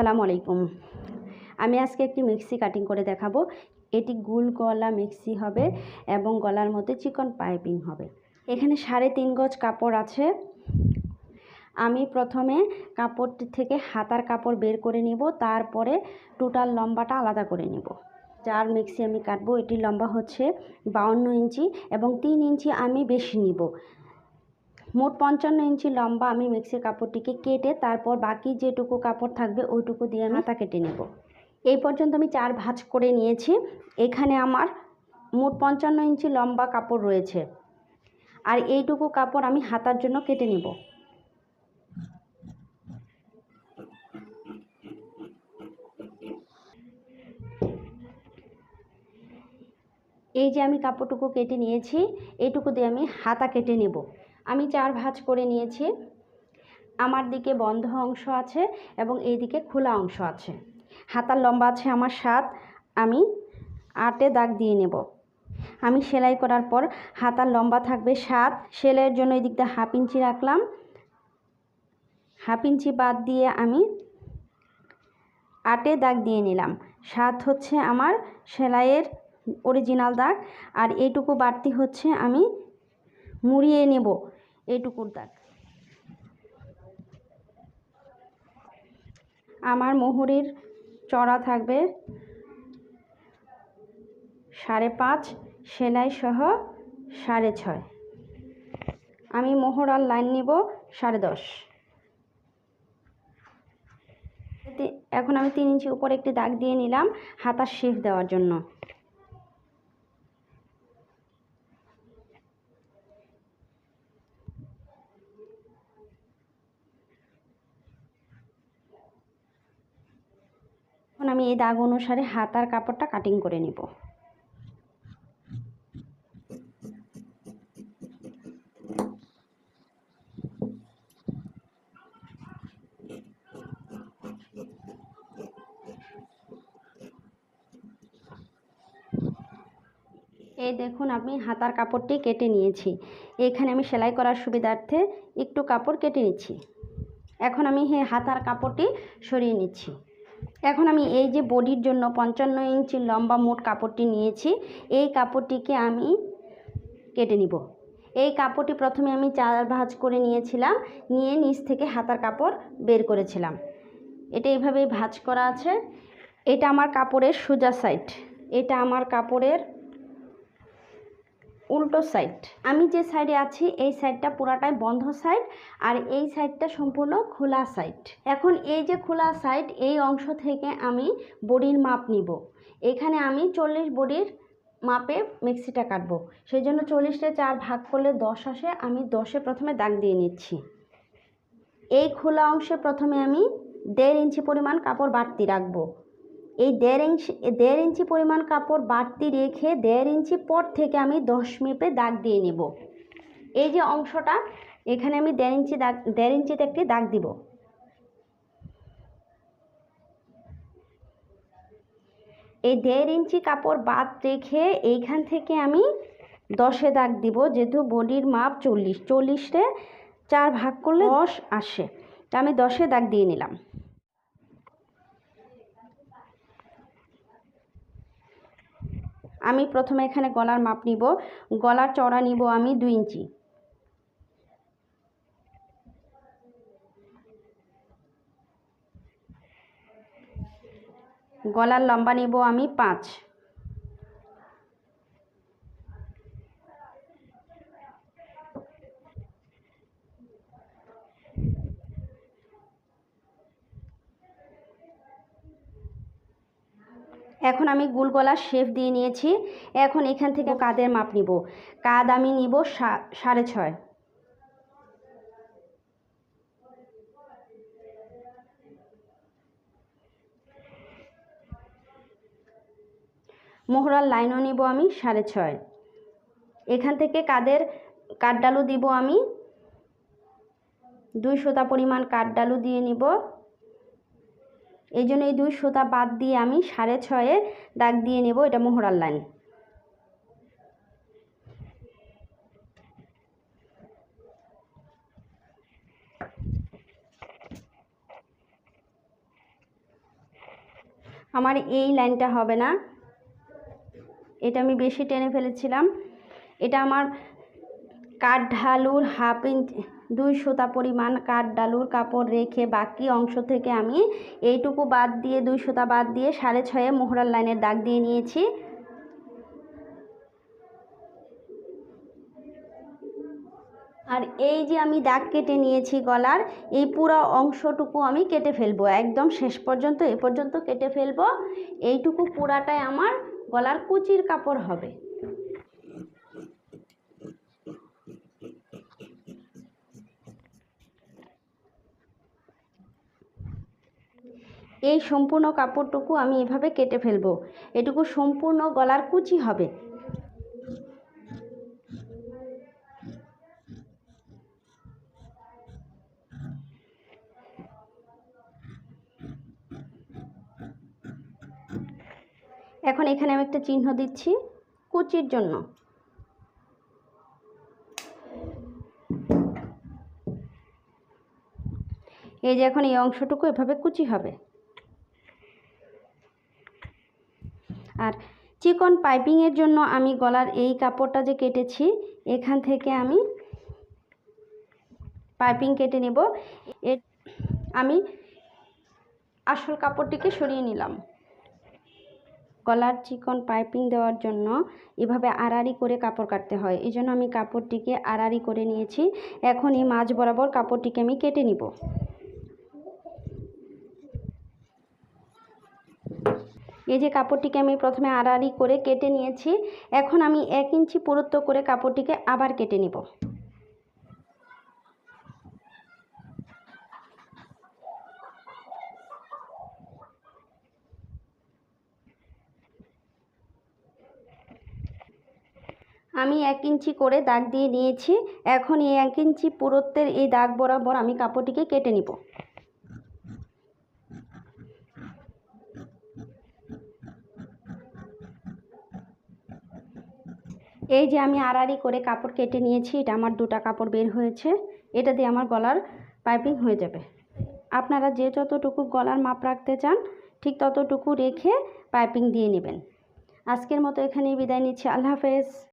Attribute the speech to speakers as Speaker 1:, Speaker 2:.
Speaker 1: আসসালামু আলাইকুম। আমি আজকে একটি মিক্সি কাটিং করে দেখাবো। এটি গুল গলা মিক্সি হবে এবং গলার মধ্যে চিকন পাইপিং হবে। এখানে সাড়ে তিন গজ কাপড় আছে। আমি প্রথমে কাপড়টি থেকে হাতার কাপড় বের করে নিব, তারপরে টোটাল লম্বাটা আলাদা করে নিব। যার মিক্সি আমি কাটবো, এটির লম্বা হচ্ছে বাউন্ন ইঞ্চি এবং তিন ইঞ্চি আমি বেশি নিব। মোট পঞ্চান্ন ইঞ্চি লম্বা আমি মিক্সির কাপড়টিকে কেটে তারপর বাকি যেটুকু কাপড় থাকবে ওইটুকু দিয়ে আমি হাতা কেটে নেব। এই পর্যন্ত আমি চার ভাঁজ করে নিয়েছি। এখানে আমার মোট পঞ্চান্ন ইঞ্চি লম্বা কাপড় রয়েছে। আর এইটুকু কাপড় আমি হাতার জন্য কেটে নেব। এই যে আমি কাপড়টুকু কেটে নিয়েছি এইটুকু দিয়ে আমি হাতা কেটে নেব। আমি চার ভাঁজ করে নিয়েছি। আমার দিকে বন্ধ অংশ আছে এবং এই দিকে খোলা অংশ আছে। হাতার লম্বা আছে আমার সাত। আমি আটে দাগ দিয়ে নেব। আমি সেলাই করার পর হাতার লম্বা থাকবে সাত। সেলাইয়ের জন্য এই দিকটা হাফ ইঞ্চি রাখলাম। হাফ ইঞ্চি বাদ দিয়ে আমি আটে দাগ দিয়ে নিলাম। সাত হচ্ছে আমার সেলাইয়ের অরিজিনাল দাগ। আর এইটুকু বাড়তি হচ্ছে আমি মুড়িয়ে নেব। এইটুকুর দাগ আমার মোহরির চড়া থাকবে সাড়ে পাঁচ সেলাই সহ সাড়ে ছয়। আমি মোহরার লাইন নিব সাড়ে দশ। এখন আমি তিন ইঞ্চি উপরে একটি দাগ দিয়ে নিলাম হাতার শেপ দেওয়ার জন্য এখন আমি এই দাগ অনুসারে হাতার কাপড়টা কাটিং করে নিব। এই দেখুন, আমি হাতার কাপড়টি কেটে নিয়েছি। এখানে আমি সেলাই করার সুবিধার্থে একটু কাপড় কেটে নিচ্ছি। এখন আমি হাতার কাপড়টি সরিয়ে নিচ্ছি। এখন আমি এই যে বডির জন্য পঞ্চান্ন ইঞ্চি লম্বা মোট কাপড়টি নিয়েছি, এই কাপড়টিকে আমি কেটে নিব। এই কাপড়টি প্রথমে আমি চার ভাঁজ করে নিয়েছিলাম, নিয়ে নিচ থেকে হাতার কাপড় বের করেছিলাম। এটা এইভাবেই ভাঁজ করা আছে। এটা আমার কাপড়ের সোজা সাইড, এটা আমার কাপড়ের উল্টো সাইড আমি যে সাইডে আছি, এই সাইডটা পুরাটাই বন্ধ সাইড আর এই সাইডটা সম্পূর্ণ খোলা সাইড এখন এই যে খোলা সাইড এই অংশ থেকে আমি বডির মাপ নিব। এখানে আমি চল্লিশ বডির মাপে মিক্সিটা কাটবো। সেই জন্য চল্লিশটা চার ভাগ করলে দশ আসে, আমি দশে প্রথমে দাগ দিয়ে নিচ্ছি। এই খোলা অংশে প্রথমে আমি দেড় ইঞ্চি পরিমাণ কাপড় বাড়তি রাখব। এই দেড় ইঞ্চি দেড় ইঞ্চি পরিমাণ কাপড় বাড়তি রেখে দেড় ইঞ্চি পর থেকে আমি দশ মেপে দাগ দিয়ে নেব। এই যে অংশটা এখানে আমি দেড় ইঞ্চি দাগ দেড় ইঞ্চিতে একটি দাগ দিব। এই দেড় ইঞ্চি কাপড় বাদ রেখে এইখান থেকে আমি দশে দাগ দিব যেহেতু বডির মাপ চল্লিশ। চল্লিশে চার ভাগ করলে দশ আসে। তা আমি দশে দাগ দিয়ে নিলাম। আমি প্রথমে এখানে গলার মাপ নিব। গলার চড়া নিব আমি দুই ইঞ্চি। গলার লম্বা নিব আমি পাঁচ। এখন আমি গুল গলার শেপ দিয়ে নিয়েছি। এখন এখান থেকে কাদের মাপ নিব। কাদ আমি নিব সাড়ে ছয়। মোহরার লাইনও নিব আমি সাড়ে ছয়। এখান থেকে কাদের কাঠডালু দিব আমি। দুই সুতা পরিমাণ কাঠডালু দিয়ে নিব। এই জন্য এই দুই সুতা বাদ দিয়ে আমি সাড়ে ছয়ে দাগ দিয়ে নেব, এটা মোহরার লাইন। আমার এই লাইনটা হবে না। এটা আমি বেশি টেনে ফেলেছিলাম। এটা আমার কাঠ ঢালুর হাফ ইঞ্চ দুই সুতা পরিমাণ কাঠ ডালুর কাপড় রেখে বাকি অংশ থেকে আমি এইটুকু বাদ দিয়ে, দুই সুতা বাদ দিয়ে সাড়ে ছয়ে মোহরার লাইনের দাগ দিয়ে নিয়েছি। আর এই যে আমি দাগ কেটে নিয়েছি গলার, এই পুরো অংশটুকু আমি কেটে ফেলব, একদম শেষ পর্যন্ত, এ পর্যন্ত কেটে ফেলব। এইটুকু পুরাটাই আমার গলার কুচির কাপড় হবে। এই সম্পূর্ণ কাপড়টুকু আমি এভাবে কেটে ফেলব। এটুকু সম্পূর্ণ গলার কুচি হবে। এখন এখানে আমি একটা চিহ্ন দিচ্ছি কুচির জন্য। এই যে এখন এই অংশটুকু এভাবে কুচি হবে আর চিকন পাইপিংয়ের জন্য আমি গলার এই কাপড়টা যে কেটেছি, এখান থেকে আমি পাইপিং কেটে নেব। এর আমি আসল কাপড়টিকে সরিয়ে নিলাম। গলার চিকন পাইপিং দেওয়ার জন্য এভাবে আড়াড়ি করে কাপড় কাটতে হয় এই জন্য আমি কাপড়টিকে আড়াড়ি করে নিয়েছি। এখন এই মাঝ বরাবর কাপড়টিকে আমি কেটে নিব। এই যে কাপড়টিকে আমি প্রথমে আড়াআড়ি করে কেটে নিয়েছি, এখন আমি এক ইঞ্চি পুরুত্ব করে কাপড়টিকে আবার কেটে নিব। আমি এক ইঞ্চি করে দাগ দিয়ে নিয়েছি, এখন এই এক ইঞ্চি পুরুত্বের এই দাগ বরাবর আমি কাপড়টিকে কেটে নিব। এই যে আমি আড়াআড়ি করে কাপড় কেটে নিয়েছি, এটা আমার দুটা কাপড় বের হয়েছে। এটা দিয়ে আমার গলার পাইপিং হয়ে যাবে। আপনারা যে যতটুকু গলার মাপ রাখতে চান, ঠিক ততটুকু রেখে পাইপিং দিয়ে নেবেন। আজকের মতো এখানেই বিদায় নিচ্ছি। আল্লাহ হাফেজ।